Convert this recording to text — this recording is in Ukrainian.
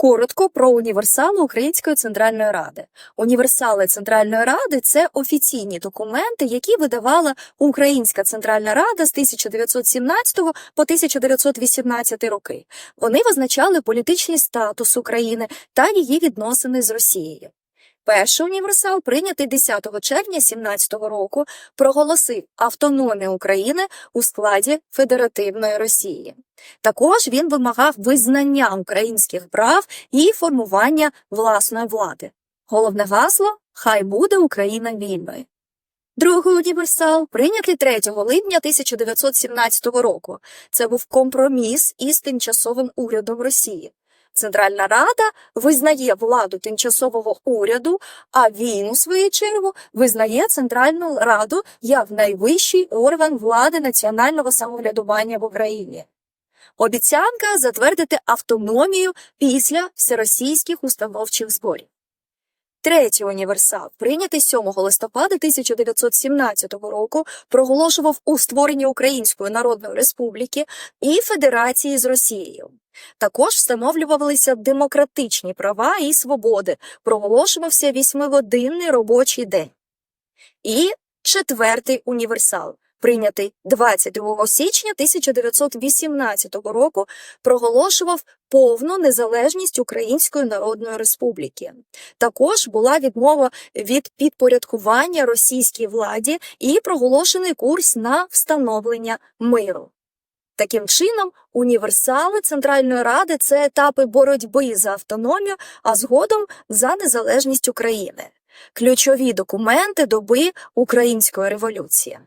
Коротко про універсали Української центральної ради. Універсали Центральної ради це офіційні документи, які видавала Українська Центральна Рада з 1917 по 1918 роки. Вони визначали політичний статус України та її відносини з Росією. Перший універсал, прийнятий 10 червня 17 року, проголосив автономію України у складі Федеративної Росії. Також він вимагав визнання українських прав і формування власної влади. Головне гасло Хай буде Україна вільною. Другий універсал прийнятий 3 липня 1917 року. Це був компроміс із тимчасовим урядом Росії. Центральна Рада визнає владу тимчасового уряду, а він, у свою чергу, визнає Центральну Раду як найвищий орган влади національного самоврядування в Україні. Обіцянка затвердити автономію після всеросійських установчих зборів. Третій універсал, прийнятий 7 листопада 1917 року, проголошував у створенні Української Народної Республіки і Федерації з Росією. Також встановлювалися демократичні права і свободи, проголошувався вісьмигодинний робочий день. І четвертий універсал, прийнятий 22 січня 1918 року, проголошував повну незалежність Української Народної Республіки. Також була відмова від підпорядкування російській владі і проголошений курс на встановлення миру. Таким чином, універсали Центральної Ради це етапи боротьби за автономію, а згодом за незалежність України. Ключові документи доби Української революції.